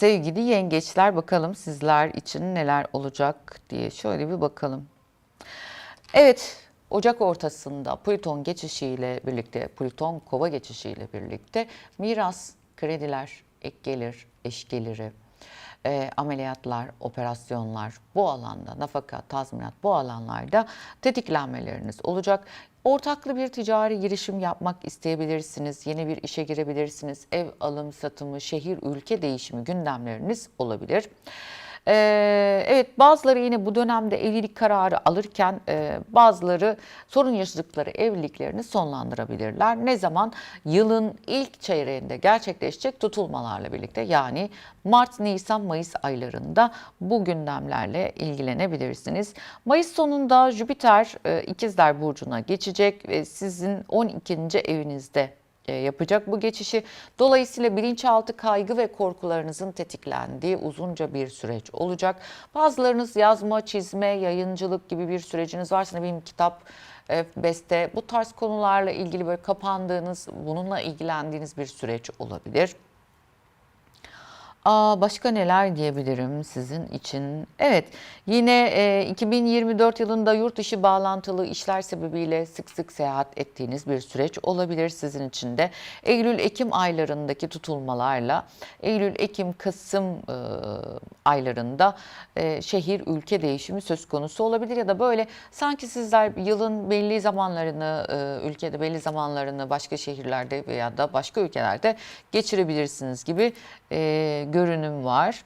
sevgili yengeçler bakalım sizler için neler olacak diye şöyle bir bakalım. Evet, Ocak ortasında Plüton geçişiyle birlikte, Plüton kova geçişiyle birlikte miras, krediler, ek gelir, eş geliri, e, ameliyatlar, operasyonlar bu alanda, nafaka, tazminat bu alanlarda tetiklenmeleriniz olacak. Ortaklı bir ticari girişim yapmak isteyebilirsiniz, yeni bir işe girebilirsiniz, ev alım satımı, şehir, ülke değişimi gündemleriniz olabilir. Ee, evet bazıları yine bu dönemde evlilik kararı alırken e, bazıları sorun yaşadıkları evliliklerini sonlandırabilirler. Ne zaman? Yılın ilk çeyreğinde gerçekleşecek tutulmalarla birlikte yani Mart, Nisan, Mayıs aylarında bu gündemlerle ilgilenebilirsiniz. Mayıs sonunda Jüpiter e, İkizler Burcu'na geçecek ve sizin 12. evinizde yapacak bu geçişi. Dolayısıyla bilinçaltı kaygı ve korkularınızın tetiklendiği uzunca bir süreç olacak. Bazılarınız yazma, çizme, yayıncılık gibi bir süreciniz varsa ne bileyim kitap, e, beste bu tarz konularla ilgili böyle kapandığınız, bununla ilgilendiğiniz bir süreç olabilir. Aa, başka neler diyebilirim sizin için? Evet, yine e, 2024 yılında yurt dışı bağlantılı işler sebebiyle sık sık seyahat ettiğiniz bir süreç olabilir sizin için de. Eylül-Ekim aylarındaki tutulmalarla Eylül-Ekim, Kasım e, aylarında e, şehir, ülke değişimi söz konusu olabilir ya da böyle sanki sizler yılın belli zamanlarını e, ülkede belli zamanlarını başka şehirlerde veya da başka ülkelerde geçirebilirsiniz gibi e, görünüm var.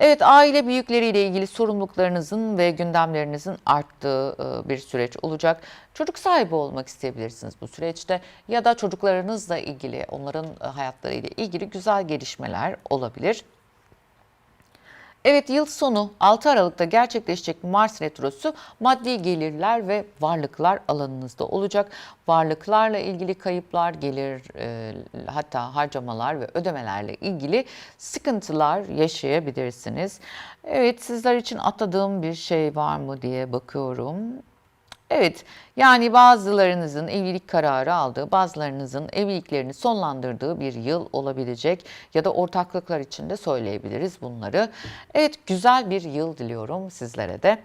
Evet aile büyükleriyle ilgili sorumluluklarınızın ve gündemlerinizin arttığı e, bir süreç olacak. Çocuk sahibi olmak isteyebilirsiniz bu süreçte ya da çocuklarınızla ilgili onların e, hayatlarıyla ilgili güzel gelişmeler olabilir. Evet yıl sonu 6 Aralık'ta gerçekleşecek Mars Retrosu maddi gelirler ve varlıklar alanınızda olacak. Varlıklarla ilgili kayıplar, gelir e, hatta harcamalar ve ödemelerle ilgili sıkıntılar yaşayabilirsiniz. Evet sizler için atladığım bir şey var mı diye bakıyorum. Evet, yani bazılarınızın evlilik kararı aldığı, bazılarınızın evliliklerini sonlandırdığı bir yıl olabilecek ya da ortaklıklar için de söyleyebiliriz bunları. Evet, güzel bir yıl diliyorum sizlere de.